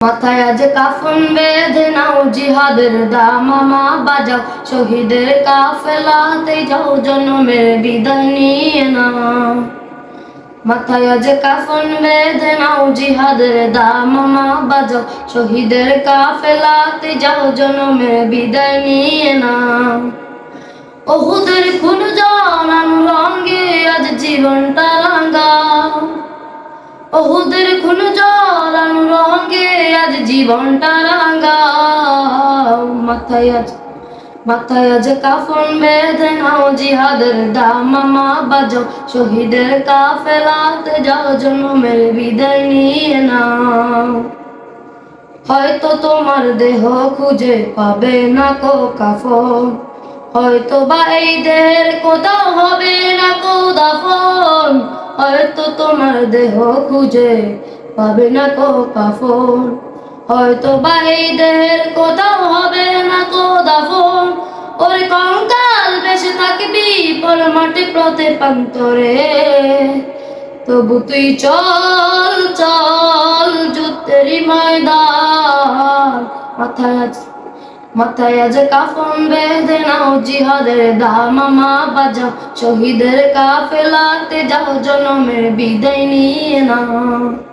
মাথায় আজ কাফন বেঁধে নাও জিহাদের দামামা বাজাও। শহীদের কাফেলাতে যাও জন্মের বিদায় নিয়ে নাও। মাথায় আজ কাফন বেঁধে নাও জিহাদের দামামা বাজাও। শহীদের কাফেলাতে যাও জন্মের বিদায় নিয়ে নাও। ওহুদের খুন জানান রঙে আজ জীবনটা রাঙ্গাও ওহুদের খুন রঙে জীবনটা মাথায় আজ মাথায় আজ কাফন বেঁধে নাও, জিহাদের শহীদের কাফেলাতে যাও, জন্মের বিদায় নিয়ে নাও। হয়তো তোমার দেহ খুঁজে পাবে না কো কাফন। হয়তো বা এই দেহের কোথাও হবে না কো দাফন। হয়তো তোমার দেহ খুঁজে পাবে না কো কাফন। হয়তো বা দেহের কোথাও হবে না কো দাফন। ওরে কঙ্কাল বেশে থাকবি পর মাটি প্রতে প্রান্তরে তবু তুই চল চল যুদ্ধেরই ময়দান। মাথায় মাথায় আজ কাফন বেঁধে নাও জিহাদের দামামা বাজাও শহীদের কাফেলাতে যাও, জনমের বিদায় নিয়ে নাও।